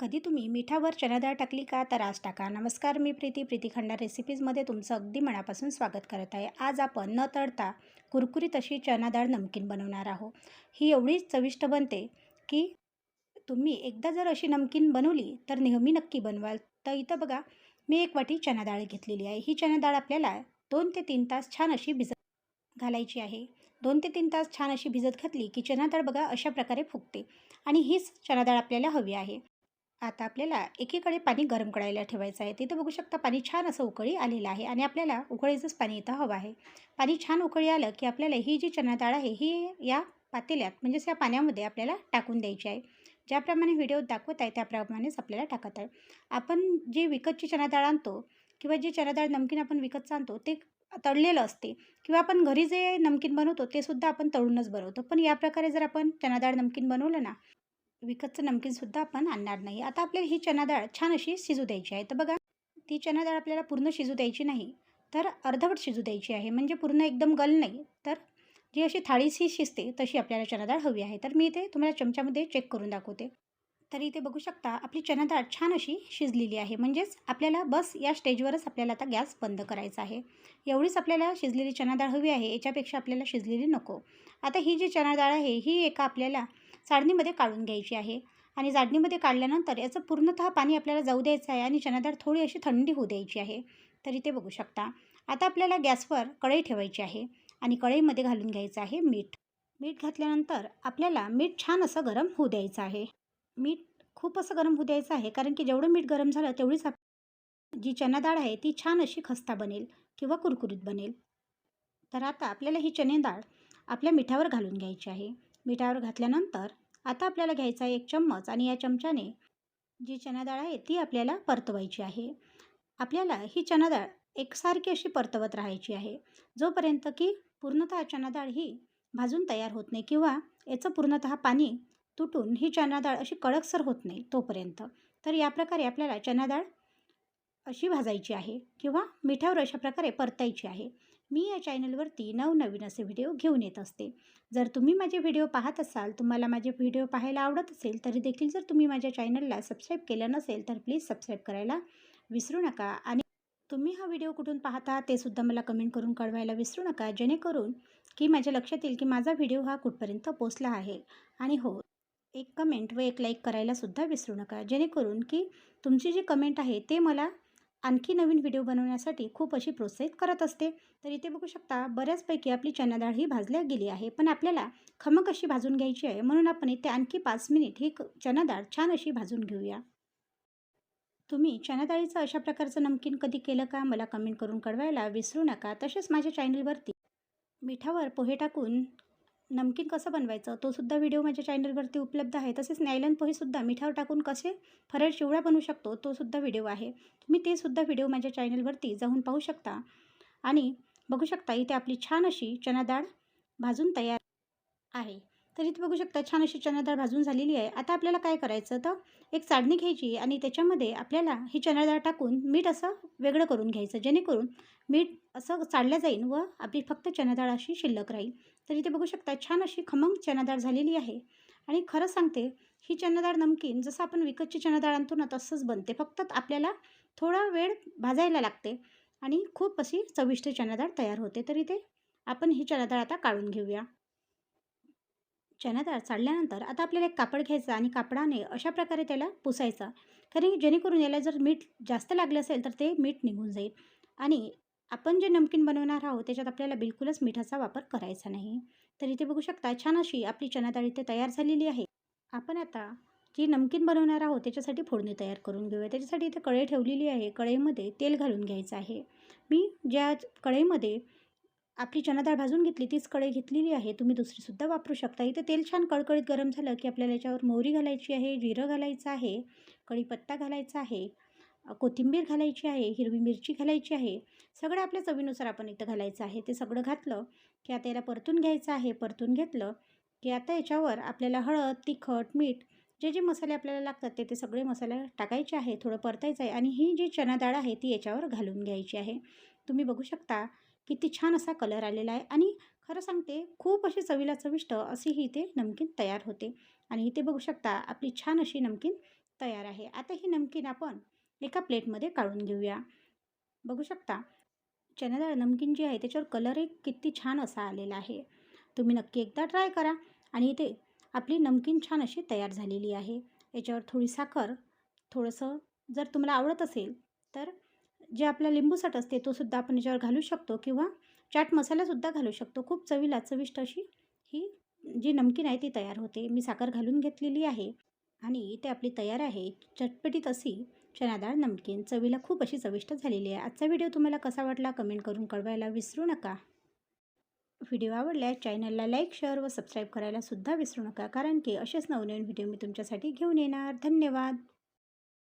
कधी तुम्ही मिठावर चणा डाळ टाकली का? तर आज टाका. नमस्कार मी प्रीती. प्रीती खंडार रेसिपीजमध्ये तुमचं अगदी मनापासून स्वागत करत आहे. आज आपण न तळता कुरकुरीत अशी चणा डाळ नमकीन बनवणार आहोत. ही एवढी चविष्ट बनते की तुम्ही एकदा जर अशी नमकीन बनवली तर नेहमी नक्की बनवाल. तर इथं बघा मी एक वाटी चणा डाळ घेतलेली आहे. ही चणा डाळ आपल्याला दोन ते तीन तास छान अशी भिजत घालायची आहे. दोन ते तीन तास छान अशी भिजत घातली की चणा डाळ बघा अशा प्रकारे फुगते आणि हीच चणा डाळ आपल्याला हवी आहे. आता आपल्याला एकीकडे पाणी गरम करायला ठेवायचं आहे. तिथं बघू शकता पाणी छान असं उकळी आलेलं आहे आणि आपल्याला उकळीचंच पाणी इथं हवं आहे. पाणी छान उकळी आलं की आपल्याला ही जी चना डाळ आहे ही या पातेल्यात म्हणजेच या पाण्यामध्ये आपल्याला टाकून द्यायची आहे. ज्याप्रमाणे व्हिडिओ दाखवत आहे त्याप्रमाणेच आपल्याला टाकत आहे. आपण जे विकतची चना डाळ आणतो किंवा जे चना डाळ नमकीन आपण विकतचं आणतो ते तळलेलं असते किंवा आपण घरी जे नमकीन बनवतो ते सुद्धा आपण तळूनच बनवतो. पण या प्रकारे जर आपण चना डाळ नमकीन बनवलं ना विकतचं नमकीनसुद्धा आपण आणणार नाही. आता आपल्याला ही चना डाळ छान अशी शिजू द्यायची आहे. तर बघा ती चना डाळ आपल्याला पूर्ण शिजू द्यायची नाही तर अर्धवट शिजू द्यायची आहे. म्हणजे पूर्ण एकदम गल नाही तर जी अशी थाळीशी शिजते तशी आपल्याला चना डाळ हवी आहे. तर मी इथे तुम्हाला चमच्यामध्ये चेक करून दाखवते. तर इथे बघू शकता आपली चना डाळ छान अशी शिजलेली आहे. म्हणजेच आपल्याला बस या स्टेजवरच आपल्याला आता गॅस बंद करायचा आहे. एवढीच आपल्याला शिजलेली चना डाळ हवी आहे. याच्यापेक्षा आपल्याला शिजलेली नको. आता ही जी चना डाळ आहे ही एका आपल्याला चाळणीमध्ये काढून घ्यायची आहे. आणि जाडणीमध्ये काढल्यानंतर याचं पूर्णतः पाणी आपल्याला जाऊ द्यायचं आहे आणि चणा डाळ थोडी अशी थंडी होऊ द्यायची आहे. तरी ते बघू शकता. आता आपल्याला गॅसवर कढई ठेवायची आहे आणि कढईमध्ये घालून घ्यायचं आहे मीठ. मीठ घातल्यानंतर आपल्याला मीठ छान असं गरम होऊ द्यायचं आहे. मीठ खूप असं गरम होऊ द्यायचं आहे कारण की जेवढं मीठ गरम झालं तेवढीच आप जी चणा डाळ आहे ती छान अशी खस्ता बनेल किंवा कुरकुरीत बनेल. तर आता आपल्याला ही चणे डाळ आपल्या मिठावर घालून घ्यायची आहे. मिठावर घातल्यानंतर आता आपल्याला घ्यायचा आहे एक चम्मच आणि या चमच्याने जी चना डाळ आहे ती आपल्याला परतवायची आहे. आपल्याला ही चना डाळ एकसारखी अशी परतवत राहायची आहे. जोपर्यंत की पूर्णतः चना डाळ ही भाजून तयार होत नाही किंवा याचं पूर्णतः पाणी तुटून ही चना डाळ अशी कडकसर होत नाही तोपर्यंत तर या प्रकारे आपल्याला चना डाळ अशी भाजायची आहे किंवा मिठावर अशा प्रकारे परतायची आहे. मी या चॅनलवरती नवनवीन असे व्हिडिओ घेऊन येत असते. जर तुम्ही माझे व्हिडिओ पाहत असाल तुम्हाला माझे व्हिडिओ पाहायला आवडत असेल तरी देखील जर तुम्ही माझ्या चॅनलला सबस्क्राईब केलं नसेल तर प्लीज सबस्क्राईब करायला विसरू नका. आणि तुम्ही हा व्हिडिओ कुठून पाहता ते सुद्धा मला कमेंट करून कळवायला विसरू नका जेणेकरून की माझ्या लक्षात येईल की माझा व्हिडिओ हा कुठपर्यंत पोचला आहे. आणि हो एक कमेंट व एक लाईक करायला सुद्धा विसरू नका जेणेकरून की तुमची जी कमेंट आहे ते मला आणखी नवीन व्हिडिओ बनवण्यासाठी खूप अशी प्रोत्साहित करत असते. तर इथे बघू शकता बऱ्याचपैकी आपली चना डाळ ही भाजल्या गेली आहे. पण आपल्याला खमक अशी भाजून घ्यायची आहे. म्हणून आपण इथे आणखी पाच मिनिट ही चना डाळ छान अशी भाजून घेऊया. तुम्ही चना डाळीचं अशा प्रकारचं नमकीन कधी केलं का? मला कमेंट करून कळवायला विसरू नका. तसेच माझ्या चॅनलवरती मिठावर पोहे टाकून नमकीन कसं बनवायचं? तो सुद्धा व्हिडिओ माझ्या चॅनलवरती उपलब्ध आहे. तसेच नायलन पोहेसुद्धा मिठावर टाकून कसे फरळ चिवडा बनवू शकतो तो सुद्धा व्हिडिओ आहे. तुम्ही ते सुद्धा व्हिडिओ माझ्या चॅनलवरती जाऊन पाहू शकता. आणि बघू शकता इथे आपली छान अशी चणा डाळ भाजून तयार आहे. तर इथे बघू शकता छान अशी चणाडाळ भाजून झालेली आहे. आता आपल्याला काय करायचं तर एक चाळणी घ्यायची आणि त्याच्यामध्ये आपल्याला ही चणाडाळ टाकून मीठ असं वेगळं करून घ्यायचं. जेणेकरून मीठ असं चाळलं जाईल व आपली फक्त चणाडाळ अशी शिल्लक राहील. तर इथे बघू शकता छान अशी खमंग चणाडाळ झालेली आहे. आणि खरं सांगते ही चणाडाळ नमकीन जसं आपण विकतची चणा डाळ आणतो ना तसंच बनते. फक्त आपल्याला थोडा वेळ भाजायला लागते आणि खूप अशी चविष्ट चणाडाळ तयार होते. तर इथे आपण ही चणाडाळ आता काढून घेऊया. चना डाळ चाळल्यानंतर आता आपल्याला एक कापड घ्यायचं आणि कापडाने अशा प्रकारे त्याला पुसायचा. कारण जेणेकरून याला जर मीठ जास्त लागलं असेल तर ते मीठ निघून जाईल. आणि आपण जे नमकीन बनवणार आहोत त्याच्यात आपल्याला बिलकुलच मिठाचा वापर करायचा नाही. तर इथे बघू शकता छान अशी आपली चना डाळ इथे तयार झालेली आहे. आपण आता जी नमकीन बनवणार आहोत त्याच्यासाठी फोडणी तयार करून घेऊया. त्याच्यासाठी इथे कढई ठेवलेली आहे. कढईमध्ये तेल घालून घ्यायचं आहे. मी ज्या कढईमध्ये आपली चणा डाळ भाजून घेतली तीच कढई घेतलेली आहे तुम्ही दुसरीसुद्धा वापरू शकता. इथे तेल छान कळकळीत गरम झालं की आपल्याला याच्यावर मोहरी घालायची आहे जिरं घालायचं आहे कढीपत्ता घालायचा आहे कोथिंबीर घालायची आहे हिरवी मिरची घालायची आहे. सगळं आपल्या चवीनुसार आपण इथं घालायचं आहे. ते सगळं घातलं की आता याला परतून घ्यायचं आहे परतून घेतलं की आता याच्यावर आपल्याला हळद तिखट मीठ जे जे मसाले आपल्याला लागतात ते ते सगळे मसाले टाकायचे आहे थोडं परतायचं आहे आणि ही जी चणा डाळ आहे ती याच्यावर घालून घ्यायची आहे. तुम्ही बघू शकता किती छान असा कलर आलेला आहे. आणि खरं सांगते खूप अशी चवीला चविष्ट अशी ही इथे नमकीन तयार होते. आणि इथे बघू शकता आपली छान अशी नमकीन तयार आहे. आता ही नमकीन आपण एका प्लेटमध्ये काढून घेऊया. बघू शकता चणाडाळ नमकीन जी आहे त्याच्यावर कलरही किती छान असा आलेला आहे. तुम्ही नक्की एकदा ट्राय करा. आणि इथे आपली नमकीन छान अशी तयार झालेली आहे. याच्यावर थोडी साखर थोडंसं जर तुम्हाला आवडत असेल तर जे आपला लिंबूसाट असते तो सुद्धा आपण याच्यावर घालू शकतो किंवा चाट मसालासुद्धा घालू शकतो. खूप चवीला चविष्ट अशी ही जी नमकीन आहे ती तयार होते. मी साखर घालून घेतलेली आहे आणि इथे आपली तयार आहे चटपटीत अशी चणाडाळ नमकीन. चवीला खूप अशी चविष्ट झालेली आहे. आजचा व्हिडिओ तुम्हाला कसा वाटला कमेंट करून कळवायला विसरू नका. व्हिडिओ आवडल्यास चॅनलला लाईक शेअर व सबस्क्राईब करायला सुद्धा विसरू नका. कारण की असेच नवनवीन व्हिडिओ मी तुमच्यासाठी घेऊन येणार. धन्यवाद.